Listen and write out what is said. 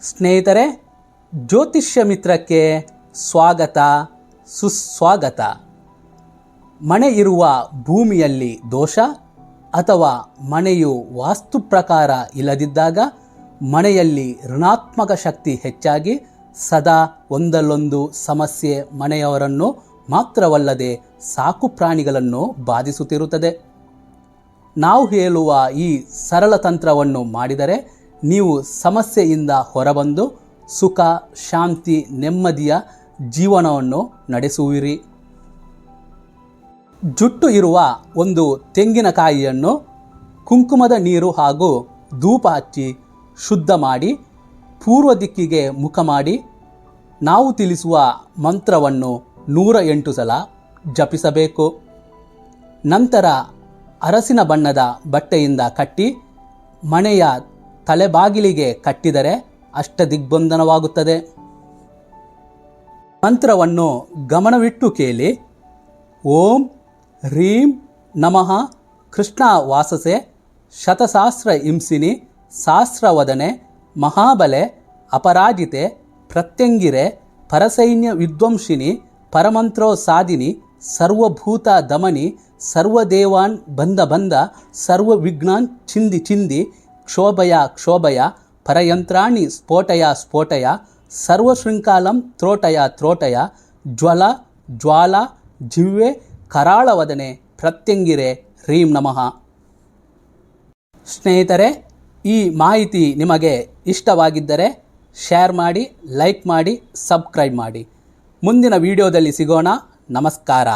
ಸ್ನೇಹಿತರೆ, ಜ್ಯೋತಿಷ್ಯ ಮಿತ್ರಕ್ಕೆ ಸ್ವಾಗತ, ಸುಸ್ವಾಗತ. ಮನೆ ಇರುವ ಭೂಮಿಯಲ್ಲಿ ದೋಷ ಅಥವಾ ಮನೆಯು ವಾಸ್ತು ಪ್ರಕಾರ ಇಲ್ಲದಿದ್ದಾಗ ಮನೆಯಲ್ಲಿ ಋಣಾತ್ಮಕ ಶಕ್ತಿ ಹೆಚ್ಚಾಗಿ ಸದಾ ಒಂದಲ್ಲೊಂದು ಸಮಸ್ಯೆ ಮನೆಯವರನ್ನು ಮಾತ್ರವಲ್ಲದೆ ಸಾಕು ಪ್ರಾಣಿಗಳನ್ನು ಬಾಧಿಸುತ್ತಿರುತ್ತದೆ. ನಾವು ಹೇಳುವ ಈ ಸರಳ ತಂತ್ರವನ್ನು ಮಾಡಿದರೆ ನೀವು ಸಮಸ್ಯೆಯಿಂದ ಹೊರಬಂದು ಸುಖ, ಶಾಂತಿ, ನೆಮ್ಮದಿಯ ಜೀವನವನ್ನು ನಡೆಸುವಿರಿ. ಜುಟ್ಟು ಇರುವ ಒಂದು ತೆಂಗಿನಕಾಯಿಯನ್ನು ಕುಂಕುಮದ ನೀರು ಹಾಗೂ ಧೂಪ ಹಚ್ಚಿ ಶುದ್ಧ ಮಾಡಿ, ಪೂರ್ವ ದಿಕ್ಕಿಗೆ ಮುಖ ಮಾಡಿ, ನಾವು ತಿಳಿಸುವ ಮಂತ್ರವನ್ನು ನೂರ ಎಂಟು ಸಲ ಜಪಿಸಬೇಕು. ನಂತರ ಅರಸಿನ ಬಣ್ಣದ ಬಟ್ಟೆಯಿಂದ ಕಟ್ಟಿ ಮನೆಯ ತಲೆಬಾಗಿಲಿಗೆ ಕಟ್ಟಿದರೆ ಅಷ್ಟ ದಿಗ್ಬಂಧನವಾಗುತ್ತದೆ ಮಂತ್ರವನ್ನು ಗಮನವಿಟ್ಟು ಕೇಳಿ, ಓಂ ಹ್ರೀಂ ನಮಃ ಕೃಷ್ಣ ವಾಸಸೆ ಶತಸಹಸ್ರ ಹಿಂಸಿನಿ ಸಹಸ್ರವದನೆ ಮಹಾಬಲೆ ಅಪರಾಜಿತೆ ಪ್ರತ್ಯಂಗಿರೆ ಪರಸೈನ್ಯ ವಿದ್ವಂಸಿನಿ ಪರಮಂತ್ರೋ ಸಾಧಿನಿ ಸರ್ವಭೂತ ದಮನಿ ಸರ್ವದೇವಾನ್ ಬಂದ ಬಂದ ಸರ್ವ ವಿಘ್ನಾನ್ ಚಿಂದಿ ಚಿಂದಿ ಕ್ಷೋಭಯ ಕ್ಷೋಭಯ, ಪರಯಂತ್ರಾಣಿ, ಸ್ಫೋಟಯ ಸ್ಫೋಟಯ ಸರ್ವಶೃಂಖಾಲಂ ತ್ರೋಟಯ ತ್ರೋಟಯ, ಜ್ವಲ, ಜ್ವಾಲ, ಜಿವ್ವೆ, ಕರಾಳವದನೆ, ಪ್ರತ್ಯಂಗಿರೆ, ಹ್ರೀಂ ನಮಃ. ಸ್ನೇಹಿತರೆ, ಈ ಮಾಹಿತಿ ನಿಮಗೆ ಇಷ್ಟವಾಗಿದ್ದರೆ ಶೇರ್ ಮಾಡಿ, ಲೈಕ್ ಮಾಡಿ, ಸಬ್ಸ್ಕ್ರೈಬ್ ಮಾಡಿ. ಮುಂದಿನ ವಿಡಿಯೋದಲ್ಲಿ ಸಿಗೋಣ. ನಮಸ್ಕಾರ.